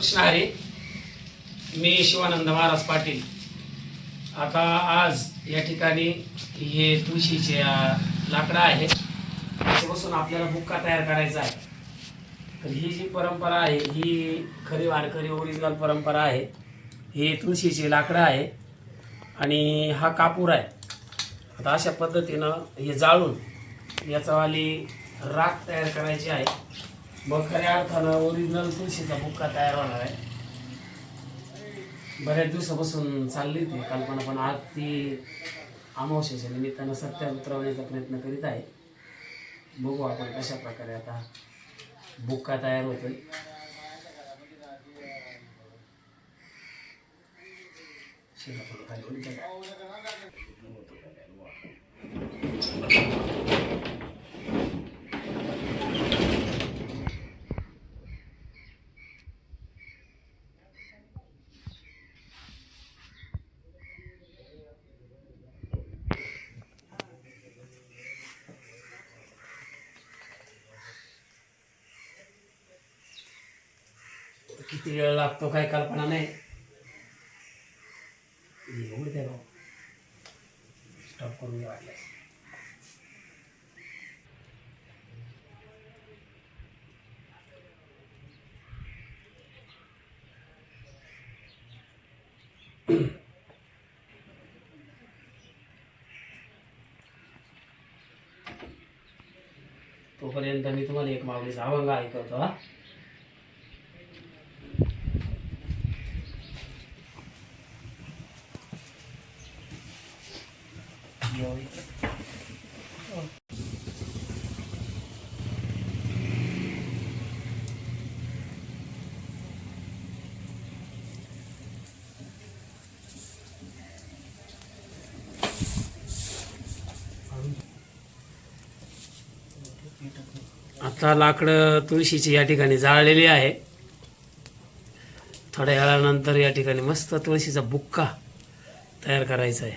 कृष्ण हरी मी शिवानंद महाराज पाटील. आता आज या ठिकाणी हे तुळशीचे लाकडं आहे त्याच्यापासून आपल्याला बुक्का तयार करायचा आहे. तर ही जी परंपरा आहे ही खरी वारकरी ओरिजिनल परंपरा आहे. ही तुळशीची लाकडं आहे. आणि हा कापूर आहे. आता अशा पद्धतीनं हे जाळून याचावाली राख तयार करायची आहे. मग खऱ्या अर्थानं ओरिजिनल तुळशीचा बुक्का तयार होणार आहे. बऱ्याच दिवसापासून चालली ती कल्पना पण आज ती अमावस्येच्या निमित्तानं सत्य उतरवण्याचा प्रयत्न करीत आहे. बघू आपण कशा प्रकारे आता बुक्का तयार होतोय. शिला किती वेळ लागतो काय कल्पना नाही. एवढं द्या स्टॉप करून वाटलं. तोपर्यंत मी तुम्हाला एक माऊलीचा अभंग ऐकवतो हा. आता लाकडं तुळशीची या ठिकाणी जाळलेली आहे. थोड्या वेळानंतर या ठिकाणी मस्त तुळशीचा बुक्का तयार करायचा आहे.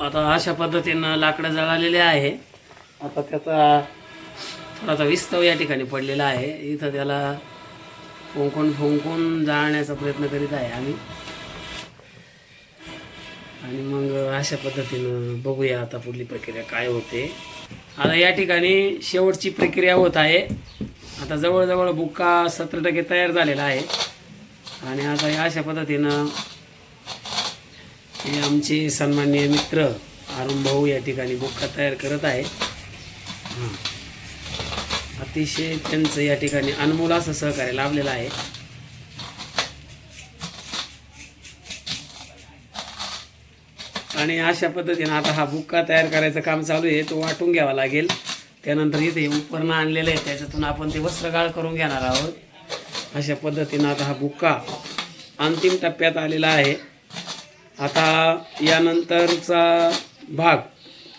आता अशा पद्धतीनं लाकडं जळालेले आहे. आता त्याचा थोडासा विस्तव या ठिकाणी पडलेला आहे. इथं त्याला फोंकून फुंकून जाळण्याचा प्रयत्न करीत आहे आम्ही. आणि मग अशा पद्धतीनं बघूया आता पुढली प्रक्रिया काय होते. आता या ठिकाणी शेवटची प्रक्रिया होत आहे. आता जवळजवळ बुक्का सत्तर टक्के तयार झालेला आहे. आणि आता या अशा पद्धतीनं हे आमचे सन्माननीय मित्र अरुण भाऊ या ठिकाणी बुक्का तयार करत आहे. हां. अतिशय त्यांचं या ठिकाणी अनमोल असं सहकार्य लाभलेलं आहे. आणि अशा पद्धतीनं आता हा बुक्का तयार करायचं काम चालू आहे. तो वाटून घ्यावा लागेल. त्यानंतर इथे उपकरणं आणलेलं आहे त्याच्यातून आपण ते वस्त्रगाळ करून घेणार आहोत. अशा पद्धतीनं आता हा बुक्का अंतिम टप्प्यात आलेला आहे. आता यानंतरचा भाग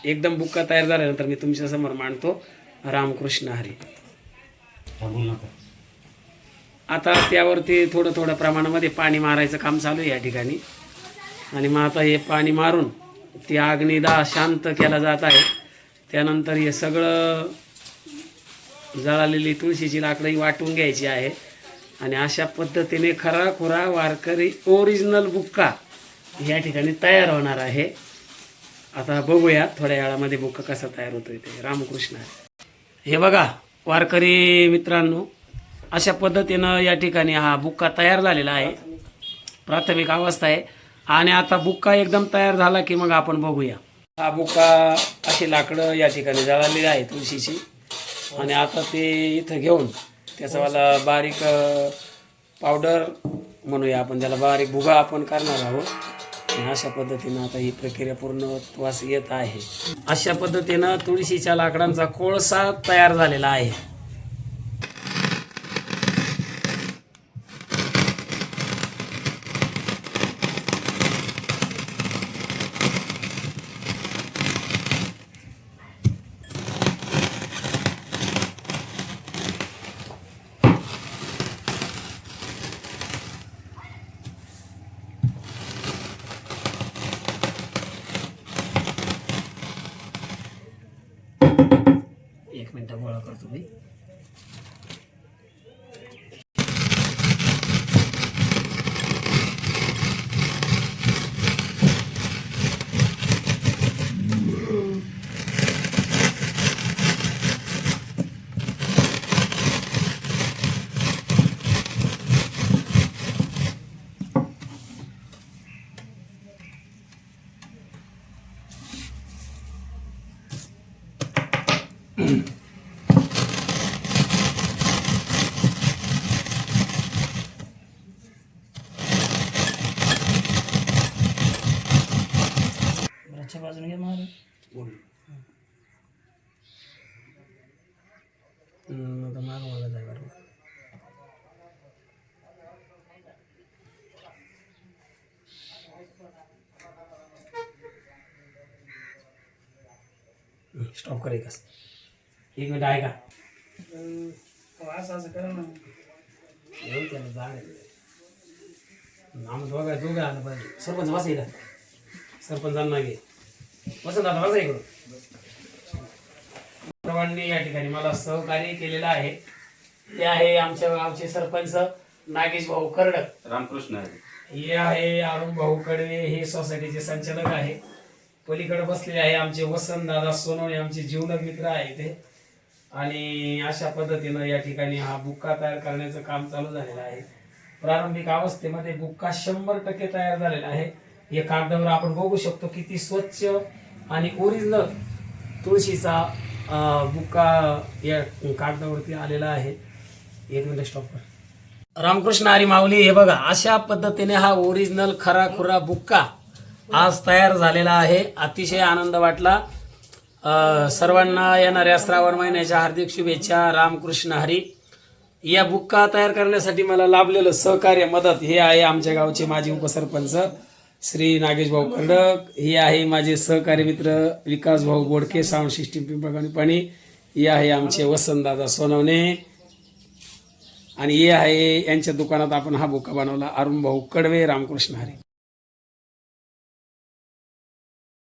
एकदम बुक्का तयार झाल्यानंतर मी तुमच्यासमोर मांडतो. रामकृष्ण हरी. आता त्यावरती थोडं थोडं प्रमाणामध्ये पाणी मारायचं काम चालू आहे या ठिकाणी. आणि मग आता हे पाणी मारून ती अग्निदा शांत केला जात आहे. त्यानंतर हे सगळं जळालेली तुळशीची लाकडंही वाटून घ्यायची आहे. आणि अशा पद्धतीने खरा खुरा वारकरी ओरिजिनल बुक्का या ठिकाणी तयार होणार आहे. आता बघूया थोड्या वेळामध्ये बुक कसा तयार होतो ते. रामकृष्ण. हे बघा वारकरी मित्रांनो अशा पद्धतीनं या ठिकाणी हा बुक्का तयार झालेला आहे. प्राथमिक अवस्था आहे. आणि आता बुक्का एकदम तयार झाला की मग आपण बघूया. हा बुक्का अशी लाकडं या ठिकाणी जळालेली आहे तुळशीची. आणि आता ते इथं घेऊन त्याचा मला बारीक पावडर म्हणूया आपण त्याला बारीक भुगा आपण करणार आहोत. आणि अशा पद्धतीनं आता ही प्रक्रिया पूर्णत्वास येत आहे. अशा पद्धतीनं तुळशीच्या लाकडांचा कोळसा तयार झालेला आहे. एक मिनिट गोळा करतो मी वरच्या बाजूने घे आता मागं मला जाय बरोबर स्टॉप कर एकच. एक मिनिट आहे का? असं असं करा ना. येऊ त्याला जाग आम्ही दोघा दोघं आलं पाहिजे. सरपंच बसा इथं. सरपंचांना घे वसंत आता बसा इकडं सर्वांनी या ठिकाणी मला सहकार्य केलेलं आहे. ते आहे आमच्या गावचे सरपंच नागेश भाऊ करडक. रामकृष्ण हे आहे अरुण भाऊ कडवे हे सोसायटीचे संचालक आहे. पलीकडे बसलेले आहे आमचे वसंत दादा सोनवणे आमचे जीवलग मित्र आहे ते. आणि अशा पद्धतीनं या ठिकाणी हा बुक्का तयार करण्याचं काम चालू झालेलं आहे. प्रारंभिक अवस्थेमध्ये बुक्का शंभर टक्के तयार झालेला आहे. या कागदावर आपण बघू शकतो किती स्वच्छ आणि ओरिजिनल तुळशीचा बुका बुक्का या कागदावरती आलेला आहे. एक मिनिट स्टॉप कर रामकृष्ण हरी माऊली हे बघा अशा पद्धतीने हा ओरिजिनल खरा खुरा बुक्का आज तयार झालेला आहे. अतिशय आनंद वाटला. सर्वांना येणाऱ्या श्रावण महिन्याच्या हार्दिक शुभेच्छा रामकृष्ण हरी. या बुक्का तयार करण्यासाठी मला लाभलेलं सहकार्य मदत हे आहे आमच्या गावचे माजी उपसरपंच. श्री नागेश भाऊ खंडक हे आहे माझे सहकारी मित्र विकास भाऊ बोडके साऊंड सिस्टीम पिंपळगावणी पाणी. हे आहे आमचे वसंतदादा सोनवणे. आणि हे आहे यांच्या दुकानात आपण हा बुका बनवला. अरुण भाऊ कडवे रामकृष्ण हरी.